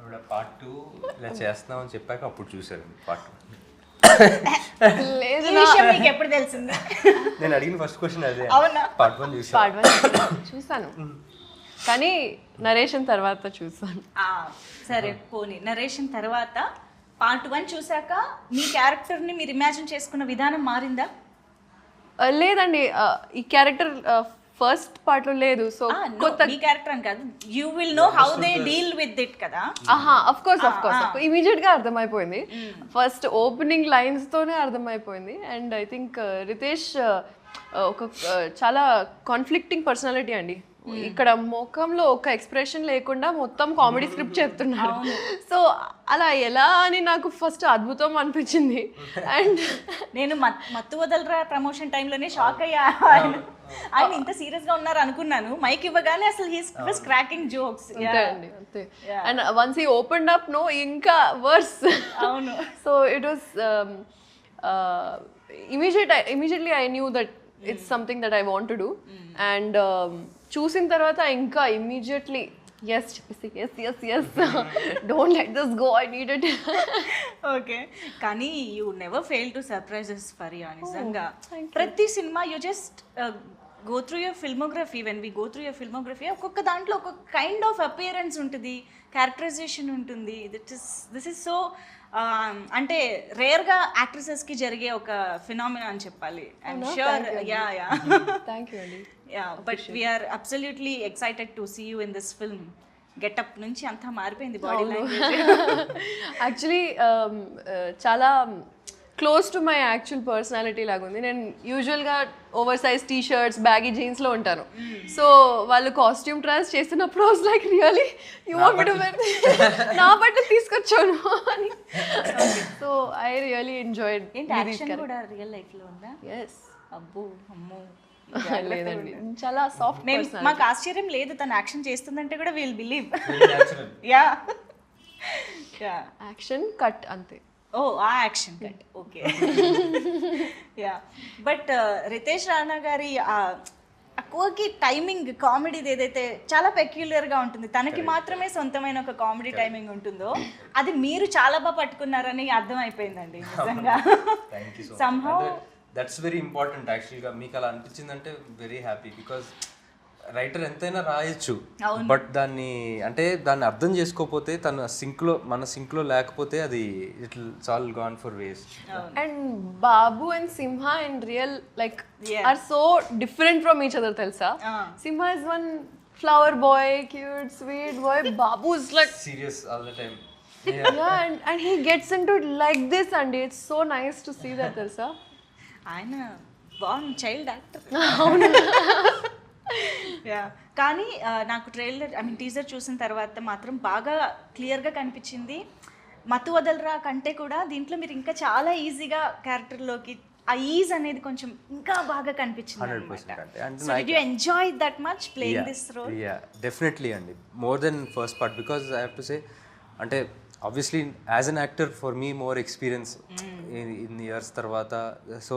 ఆవిడ part two ఇలా చేస్తున్నాం అని చెప్పాక అప్పుడు చూశారు పార్ట్ టూ లేదు ఈ విషయం మీకు ఎప్పుడు తెలిసింది? నేను అడిగిన ఫస్ట్ క్వశ్చన్ అదే. అవునా? పార్ట్ వన్ చూసాను పార్ట్ వన్ చూసాను కానీ నరేషన్ తర్వాత చూసాను ఆ, సరే పోనీ. నరేషన్ తర్వాత పార్ట్ వన్ చూసాక మీ క్యారెక్టర్ని మీరు ఇమాజిన్ చేసుకున్న విధానం మారిందా? ఆ, లేదండి. ఆ, ఈ క్యారెక్టర్ ఫస్ట్ పార్ట్లో లేదు సో మీ క్యారెక్టర్ అని కాదు. You will know how they deal with it కదా. ఆహా అఫ్ కోర్స్ అఫ్ కోర్స్ ఇమీడియట్గా అర్థమైపోయింది. ఫస్ట్ ఓపెనింగ్ లైన్స్ తోనే అర్థమైపోయింది. అండ్ ఐ థింక్ రితేష్ ఒక uh, చాలా కాన్ఫ్లిక్టింగ్ పర్సనాలిటీ అండి. ఇక్కడ ముఖంలో ఒక ఎక్స్ప్రెషన్ లేకుండా మొత్తం కామెడీ స్క్రిప్ట్ చెప్తున్నాడు సో అలా ఎలా అని నాకు ఫస్ట్ అద్భుతం అనిపించింది. అండ్ నేను మత్- మత్తు వదలరా ప్రమోషన్ టైంలోనే షాక్ అయ్యా. ఆయన ఆయన ఇంత సీరియస్గా ఉన్నారు అనుకున్నాను. మైక్ ఇవ్వగానే అసలు హీస్ వాస్ క్రాకింగ్ జోక్స్ అంతే అండి వన్స్ ఈ ఓపెన్ అప్ నో ఇంకా వర్స్ అవును. So it was immediate immediately I knew that it's something that I want do and చూసిన తర్వాత ఇంకా immediately yes yes yes yes don't let this go I need it okay కానీ you never fail to surprises for you నిజంగా. ప్రతి cinema you just go through your filmography when we go through your filmography ఒక్కొక్క దాంట్లో ఒక్కొక్క kind of appearance ఉంటుంది characterisation ఉంటుంది. That is this is so అంటే రేర్గా యాక్ట్రెసెస్కి జరిగే ఒక ఫినామినా అని చెప్పాలి. I'm sure yeah yeah thank you అండి yeah but we're absolutely excited to see you in this film getup నుంచి అంతా మారిపోయింది బాడీ యాక్చువల్లీ um, uh, చాలా close to my actual personality లాగా ఉంది నేను యూజువల్గా over size T shirts baggy జీన్స్లో ఉంటాను. సో వాళ్ళు కాస్ట్యూమ్ ట్రయల్స్ చేస్తున్నప్పుడు was like really you want to wear నా బట్టలు తీసుకొచ్చాను. అని. సో ఐ రియలీ ఎంజాయ్డ్ కూడా రియల్ లైఫ్లో ఉందా? ఎస్ అబ్బో అమ్మో. లేదండి. చాలా సాఫ్ట్ మేము మాకు ఆశ్చర్యం లేదు తను యాక్షన్ చేస్తుందంటే కూడా we'll believe yeah action cut అంతే. ఓ ఆ action cut. Okay. Yeah but Ritesh Rana గారి ఆ అక్కువకి టైమింగ్ కామెడీది ఏదైతే చాలా peculiar గా ఉంటుంది. తనకి మాత్రమే సొంతమైన ఒక కామెడీ టైమింగ్ ఉంటుందో అది మీరు చాలా బాగా పట్టుకున్నారని అర్థమైపోయిందండి నిజంగా. Thank you so Somehow- that's very important యాక్చువల్గా మీకు అలా అనిపించిందంటే వెరీ హ్యాపీ బికాజ్ రైటర్ ఎంతైనా రాయొచ్చు. బట్ దాన్ని అంటే దాన్ని అర్థం చేసుకోకపోతే తన సింక్లో మన సింక్లో లేకపోతే అది it all gone for waste and Babu and Simha and real like. Are so different from each other తెలుసా. Simha is one flower boy cute sweet boy Babu is like serious all the time yeah. And, and he gets into it like this and it's so nice to see that తెలుసా? ఆయన బాగుంది child actor yeah కానీ నాకు trailer I mean teaser చూసిన తర్వాత మాత్రం బాగా క్లియర్గా కనిపించింది. మత్తు వదలరా కంటే కూడా దీంట్లో మీరు ఇంకా చాలా ఈజీగా క్యారెక్టర్లోకి ఆ ఈజ్ అనేది కొంచెం ఇంకా బాగా కనిపించింది enjoy that much playing this role yeah definitely అండి. More than first part because I have to say అంటే obviously as an actor for me more experience in years తర్వాత. సో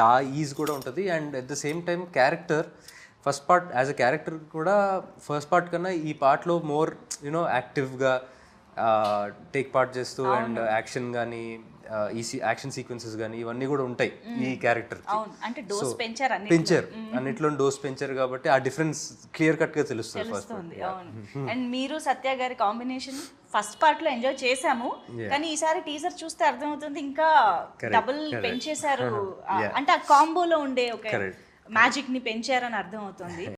దా ఈజ్ కూడా ఉంటుంది. And at the same time character first part as a character కూడా first part కన్నా ఈ పార్ట్లో more you know యాక్టివ్గా take part చేస్తూ అండ్ యాక్షన్ కానీ ఈ యాక్షన్ సీక్వెన్సెస్ కానీ ఇవన్నీ కూడా ఉంటాయి ఈ క్యారెక్టర్ అంటే డోస్ పెంచారు అన్ని పెంచారు. అన్నిట్లో డోస్ పెంచారు కాబట్టి ఆ డిఫరెన్స్ క్లియర్ కట్గా తెలుస్తుంది. ఫస్ట్ అండ్ మీరు సత్య గారి కాంబినేషన్ ఫస్ట్ పార్ట్లో ఎంజాయ్ చేసాము కానీ ఈసారి టీజర్ చూస్తే అర్థమవుతుంది ఇంకా డబుల్ పెంచేశారు. అంటే ఆ కాంబోలో ఉండే ఒక మ్యాజిక్ని పెంచారని అర్థమవుతుంది.